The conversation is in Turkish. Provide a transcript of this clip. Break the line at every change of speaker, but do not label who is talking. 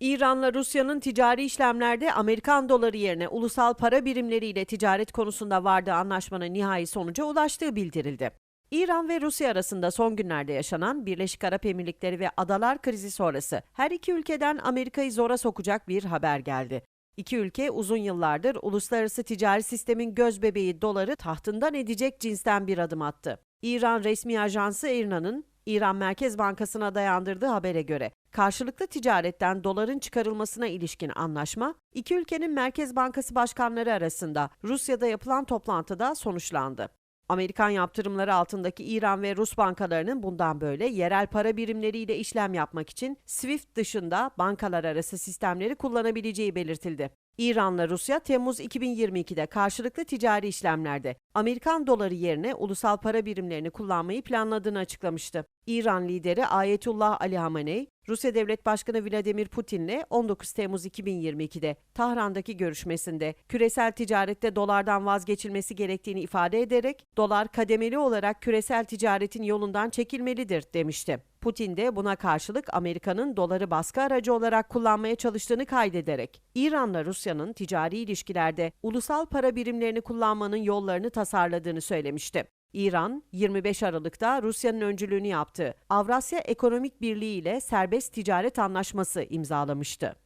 İran'la Rusya'nın ticari işlemlerde Amerikan doları yerine ulusal para birimleriyle ticaret konusunda vardığı anlaşmanın nihai sonuca ulaştığı bildirildi. İran ve Rusya arasında son günlerde yaşanan Birleşik Arap Emirlikleri ve adalar krizi sonrası her iki ülkeden Amerika'yı zora sokacak bir haber geldi. İki ülke uzun yıllardır uluslararası ticari sistemin gözbebeği doları tahtından edecek cinsten bir adım attı. İran resmi ajansı IRNA'nın İran Merkez Bankası'na dayandırdığı habere göre karşılıklı ticaretten doların çıkarılmasına ilişkin anlaşma, iki ülkenin Merkez Bankası başkanları arasında Rusya'da yapılan toplantıda sonuçlandı. Amerikan yaptırımları altındaki İran ve Rus bankalarının bundan böyle yerel para birimleriyle işlem yapmak için SWIFT dışında bankalar arası sistemleri kullanabileceği belirtildi. İran'la Rusya Temmuz 2022'de karşılıklı ticari işlemlerde Amerikan doları yerine ulusal para birimlerini kullanmayı planladığını açıklamıştı. İran lideri Ayetullah Ali Hamenei, Rusya Devlet Başkanı Vladimir Putin'le 19 Temmuz 2022'de Tahran'daki görüşmesinde küresel ticarette dolardan vazgeçilmesi gerektiğini ifade ederek dolar kademeli olarak küresel ticaretin yolundan çekilmelidir demişti. Putin de buna karşılık Amerika'nın doları baskı aracı olarak kullanmaya çalıştığını kaydederek İran'la Rusya'nın ticari ilişkilerde ulusal para birimlerini kullanmanın yollarını tasarladığını söylemişti. İran, 25 Aralık'ta Rusya'nın öncülüğünü yaptığı Avrasya Ekonomik Birliği ile serbest ticaret anlaşması imzalamıştı.